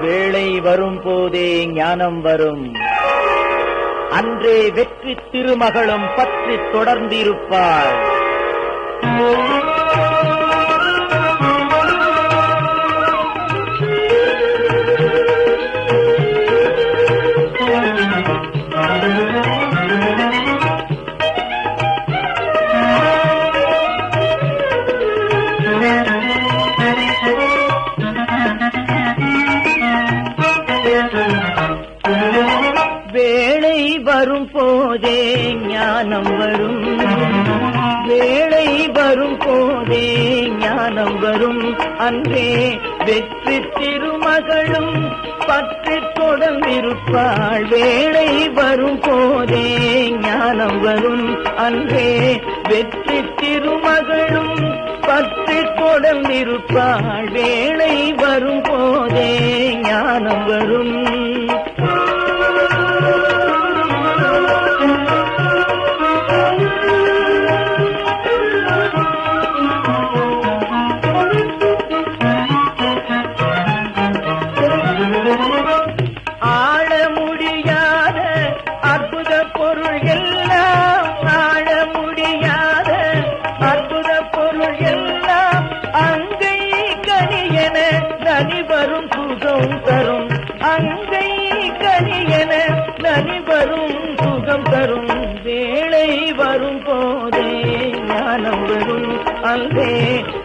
வேளை வரும் போதே ஞானம் வரும். அன்றே வெற்றி திருமகளும் பற்றி தொடர்ந்திருப்பாள். வரும் போதே ஞானம் வரும். வேளை வரும் போதே ஞானம் வரும். அன்றே வெற்றி திருமகளும் பற்றி தொடர்ந்திருப்பாள். வேளை வரும் போதே ஞானம் வரும். அன்றே வெற்றி திருமகளும் பற்றி தொடர்ந்திருப்பாள். வேளை வரும் போதே ஞானம் வரும். எல்லாம் ஆழ முடியாத அற்புத பொருள் எல்லாம் அங்கை கனியென நனி வரும் சுகம் தரும். அங்கை கனியென நனி வரும் சுகம் தரும். வேளை வரும் போதே ஞானம் வரும். அங்கே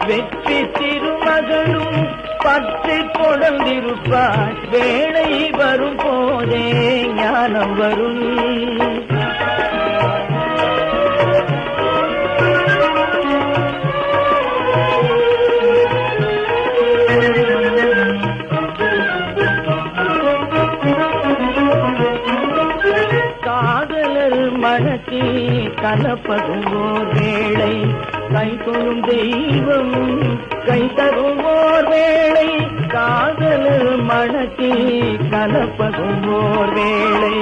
வெற்றி திருமகளும் பற்றி கொடர்ந்திருப்பார் வேளை வரும் போதே ஞானம் வரும். காதலர் கலப்பதும் ஓர் வேளை. கை தொழும் தெய்வம் கை தரும் ஓர் வேளை. காதல் மனத்தில் கலப்பதும் ஓர் வேளை.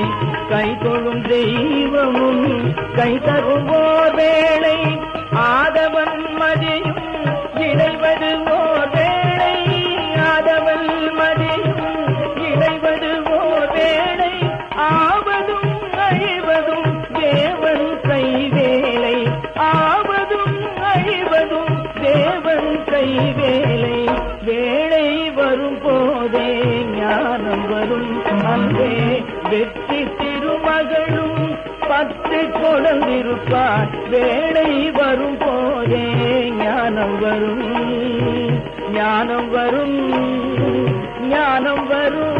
கை தொழும் தெய்வமும் கை தரும் ஓர் வேளை. வேலை வேலை வேலை வரும் போதே ஞானம் வரும். அங்கே வெற்றி திருமகளும் பத்து கொடந்திருப்பார் வேலை வரும் போதே ஞானம் வரும். ஞானம் வரும். ஞானம் வரும்.